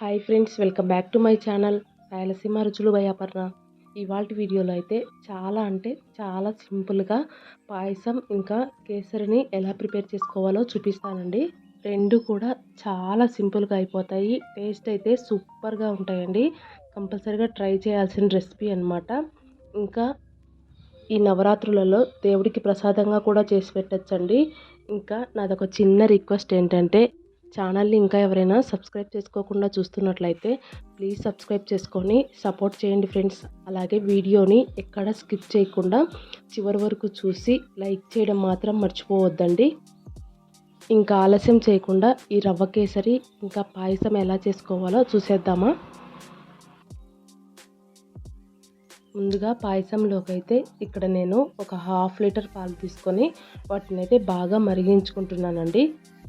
Hi friends welcome back to my channel Rayalaseema Ruchulu భయాపర్ణ ఇవాళ వీడియోలో అయితే చాలా అంటే చాలా సింపుల్గా పాయసం ఇంకా కేసరిని ఎలా ప్రిపేర్ చేసుకోవాలో చూపిస్తానండి. రెండు కూడా చాలా సింపుల్గా అయిపోతాయి. టేస్ట్ అయితే సూపర్గా ఉంటాయండి. కంపల్సరీగా ట్రై చేయాల్సిన రెసిపీ అనమాట ఇంకా ఈ నవరాత్రులలో దేవుడికి ప్రసాదంగా కూడా చేసి పెట్టచ్చండి. ఇంకా నాదొక చిన్న రిక్వెస్ట్ ఏంటంటే ఛానల్ని ఇంకా ఎవరైనా సబ్స్క్రైబ్ చేసుకోకుండా చూస్తున్నట్లయితే ప్లీజ్ సబ్స్క్రైబ్ చేసుకొని సపోర్ట్ చేయండి ఫ్రెండ్స్. అలాగే వీడియోని ఎక్కడ స్కిప్ చేయకుండా చివరి వరకు చూసి లైక్ చేయడం మాత్రం మర్చిపోవద్దండి. ఇంకా ఆలస్యం చేయకుండా ఈ రవ్వ కేసరి ఇంకా పాయసం ఎలా చేసుకోవాలో చూసేద్దామా? ముందుగా పాయసంలోకి అయితే ఇక్కడ నేను ఒక హాఫ్ లీటర్ పాలు తీసుకొని వాటిని అయితే బాగా మరిగించుకుంటున్నానండి.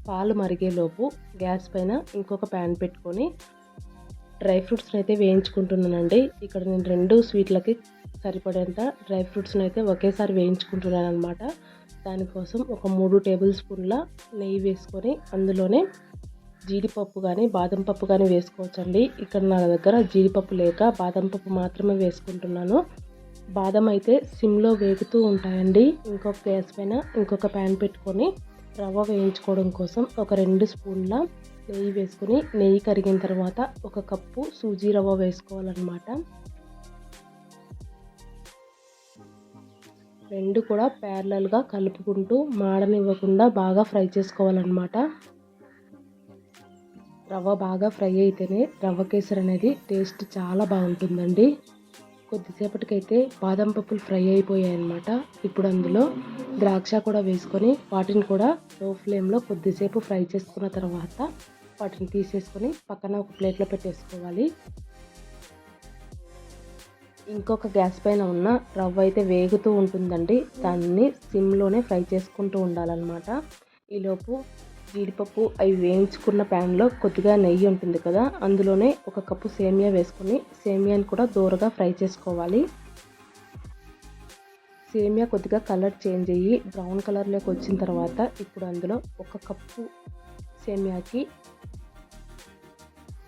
పాలు మరిగేలోపు గ్యాస్ పైన ఇంకొక ప్యాన్ పెట్టుకొని డ్రై ఫ్రూట్స్ని అయితే వేయించుకుంటున్నానండి. ఇక్కడ నేను రెండు స్వీట్లకి సరిపడేంత డ్రై ఫ్రూట్స్ని అయితే ఒకేసారి వేయించుకుంటున్నాను అనమాట దానికోసం ఒక మూడు టేబుల్ స్పూన్ల నెయ్యి వేసుకొని అందులోనే జీడిపప్పు కానీ బాదం పప్పు కానీ వేసుకోవచ్చండి. ఇక్కడ నా దగ్గర జీడిపప్పు లేక బాదం పప్పు మాత్రమే వేసుకుంటున్నాను. బాదం అయితే సిమ్లో వేగుతూ ఉంటాయండి. ఇంకొక గ్యాస్ పైన ఇంకొక ప్యాన్ పెట్టుకొని రవ్వ వేయించుకోవడం కోసం ఒక రెండు స్పూన్ల నెయ్యి వేసుకుని నెయ్యి కరిగిన తర్వాత ఒక కప్పు సూజీ రవ్వ వేసుకోవాలన్నమాట. రెండు కూడా ప్యారలల్గా కలుపుకుంటూ మాడనివ్వకుండా బాగా ఫ్రై చేసుకోవాలన్నమాట. రవ్వ బాగా ఫ్రై అయితేనే రవ్వ కేసరి అనేది టేస్ట్ చాలా బాగుంటుందండి. కొద్దిసేపటికైతే బాదం పప్పులు ఫ్రై అయిపోయాయి అనమాట ఇప్పుడు అందులో ద్రాక్ష కూడా వేసుకొని వాటిని కూడా లో ఫ్లేమ్లో కొద్దిసేపు ఫ్రై చేసుకున్న తర్వాత వాటిని తీసేసుకొని పక్కన ఒక ప్లేట్లో పెట్టేసుకోవాలి. ఇంకొక గ్యాస్ పైన ఉన్న రవ్వ అయితే వేగుతూ ఉంటుందండి. దాన్ని సిమ్లోనే ఫ్రై చేసుకుంటూ ఉండాలన్నమాట. ఈలోపు జీడిపప్పు అవి వేయించుకున్న ప్యాన్లో కొద్దిగా నెయ్యి ఉంటుంది కదా అందులోనే ఒక కప్పు సేమియా వేసుకొని సేమియాని కూడా దూరగా ఫ్రై చేసుకోవాలి. సేమియా కొద్దిగా కలర్ చేంజ్ అయ్యి బ్రౌన్ కలర్లోకి వచ్చిన తర్వాత ఇప్పుడు అందులో ఒక కప్పు సేమియాకి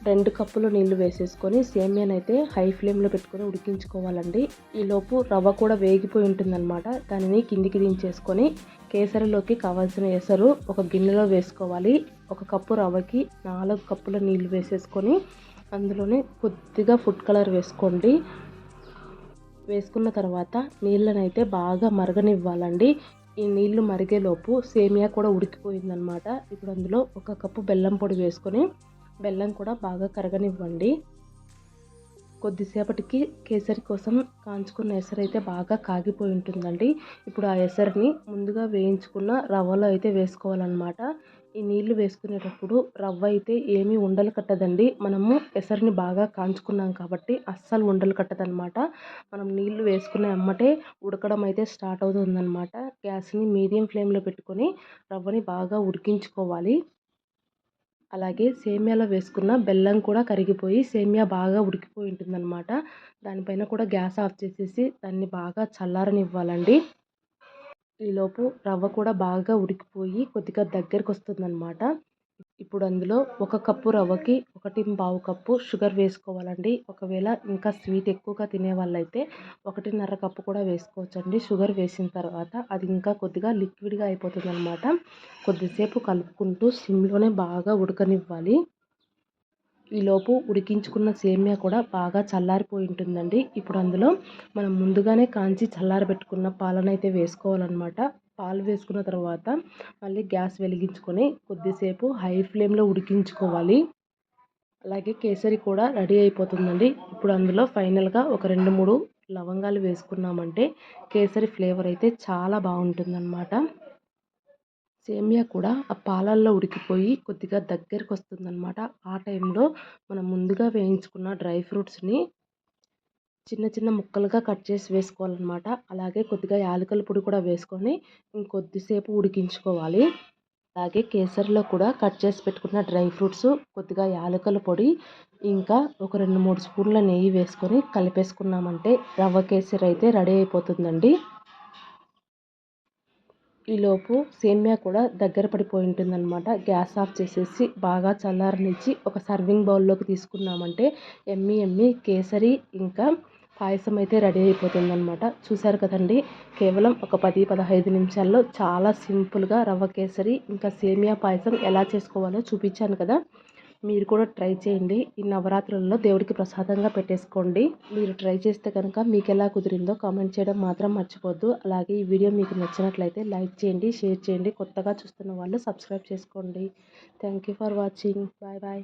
రెండు కప్పులు నీళ్ళు వేసేసుకొని సేమియాని అయితే హై ఫ్లేమ్లో పెట్టుకొని ఉడికించుకోవాలండి. ఈలోపు రవ్వ కూడా వేగిపోయి ఉంటుందన్నమాట. దానిని కిందికి దించేసుకొని కేసరిలోకి కావాల్సిన ఎసరు ఒక గిన్నెలో వేసుకోవాలి. ఒక కప్పు రవ్వకి నాలుగు కప్పుల నీళ్ళు వేసేసుకొని అందులోనే కొద్దిగా ఫుడ్ కలర్ వేసుకోండి. వేసుకున్న తర్వాత నీళ్ళనైతే బాగా మరగనివ్వాలండి. ఈ నీళ్ళు మరిగేలోపు సేమియా కూడా ఉడికిపోయిందనమాట ఇప్పుడు అందులో ఒక కప్పు బెల్లం పొడి వేసుకొని బెల్లం కూడా బాగా కరగనివ్వండి. కొద్దిసేపటికి కేసరి కోసం కాంచుకున్న ఎసరు అయితే బాగా కాగిపోయి ఉంటుందండి. ఇప్పుడు ఆ ఎసరిని ముందుగా వేయించుకున్న రవ్వలో అయితే వేసుకోవాలన్నమాట. ఈ నీళ్ళు వేసుకునేటప్పుడు రవ్వ అయితే ఏమీ ఉండలు కట్టదండి. మనము ఎసరిని బాగా కాంచుకున్నాం కాబట్టి అస్సలు ఉండలు కట్టదనమాట మనం నీళ్ళు వేసుకునే అమ్మటే ఉడకడం అయితే స్టార్ట్ అవుతుందన్నమాట. గ్యాస్ని మీడియం ఫ్లేమ్లో పెట్టుకొని రవ్వని బాగా ఉడికించుకోవాలి. అలాగే సేమియాలో వేసుకున్న బెల్లం కూడా కరిగిపోయి సేమియా బాగా ఉడికిపోయి ఉంటుందన్నమాట. దానిపైన కూడా గ్యాస్ ఆఫ్ చేసేసి దాన్ని బాగా చల్లారనివ్వాలండి. ఈలోపు రవ్వ కూడా బాగా ఉడికిపోయి కొద్దిగా దగ్గరకు వస్తుందన్నమాట ఇప్పుడు అందులో ఒక కప్పు రవ్వకి ఒకటి పావు కప్పు షుగర్ వేసుకోవాలండి. ఒకవేళ ఇంకా స్వీట్ ఎక్కువగా తినే వాళ్ళైతే ఒకటిన్నర కప్పు కూడా వేసుకోవచ్చండి. షుగర్ వేసిన తర్వాత అది ఇంకా కొద్దిగా లిక్విడ్గా అయిపోతుంది అనమాట కొద్దిసేపు కలుపుకుంటూ సిమ్లోనే బాగా ఉడకనివ్వాలి. ఈలోపు ఉడికించుకున్న సేమియా కూడా బాగా చల్లారిపోయి ఉంటుందండి. ఇప్పుడు అందులో మనం ముందుగానే కాంచి చల్లారబెట్టుకున్న పాలనైతే వేసుకోవాలన్నమాట. పాలు వేసుకున్న తర్వాత మళ్ళీ గ్యాస్ వెలిగించుకొని కొద్దిసేపు హై ఫ్లేమ్లో ఉడికించుకోవాలి. అలాగే కేసరి కూడా రెడీ అయిపోతుందండి. ఇప్పుడు అందులో ఫైనల్గా ఒక రెండు మూడు లవంగాలు వేసుకున్నామంటే కేసరి ఫ్లేవర్ అయితే చాలా బాగుంటుందన్నమాట. సేమియా కూడా ఆ పాలల్లో ఉడికిపోయి కొద్దిగా దగ్గరకు వస్తుందన్నమాట ఆ టైంలో మనం ముందుగా వేయించుకున్న డ్రై ఫ్రూట్స్ని చిన్న చిన్న ముక్కలుగా కట్ చేసి వేసుకోవాలన్నమాట. అలాగే కొద్దిగా యాలకల పొడి కూడా వేసుకొని ఇంకొద్దిసేపు ఉడికించుకోవాలి. అలాగే కేసరిలో కూడా కట్ చేసి పెట్టుకున్న డ్రై ఫ్రూట్స్ కొద్దిగా యాలకుల పొడి ఇంకా ఒక రెండు మూడు స్పూన్ల నెయ్యి వేసుకొని కలిపేసుకున్నామంటే రవ్వ కేసరి అయితే రెడీ అయిపోతుందండి. ఈలోపు సేమ్యా కూడా దగ్గర పడిపోయి ఉంటుందన్నమాట. గ్యాస్ ఆఫ్ చేసేసి బాగా చల్లారనిచ్చి ఒక సర్వింగ్ బౌల్లోకి తీసుకున్నామంటే ఎమ్మి ఎమ్మి కేసరి ఇంకా పాయసం అయితే రెడీ అయిపోతుందన్నమాట. చూసారు కదండి కేవలం ఒక పది పదహైదు నిమిషాల్లో చాలా సింపుల్గా రవ్వ కేసరి ఇంకా సేమియా పాయసం ఎలా చేసుకోవాలో చూపించాను కదా. మీరు కూడా ట్రై చేయండి. ఈ నవరాత్రుల్లో దేవుడికి ప్రసాదంగా పెట్టేసుకోండి. మీరు ట్రై చేస్తే కనుక మీకు ఎలా కుదిరిందో కామెంట్ చేయడం మాత్రం మర్చిపోద్దు. అలాగే ఈ వీడియో మీకు నచ్చినట్లయితే లైక్ చేయండి షేర్ చేయండి. కొత్తగా చూస్తున్న వాళ్ళు సబ్స్క్రైబ్ చేసుకోండి. Thank you for watching. Bye bye.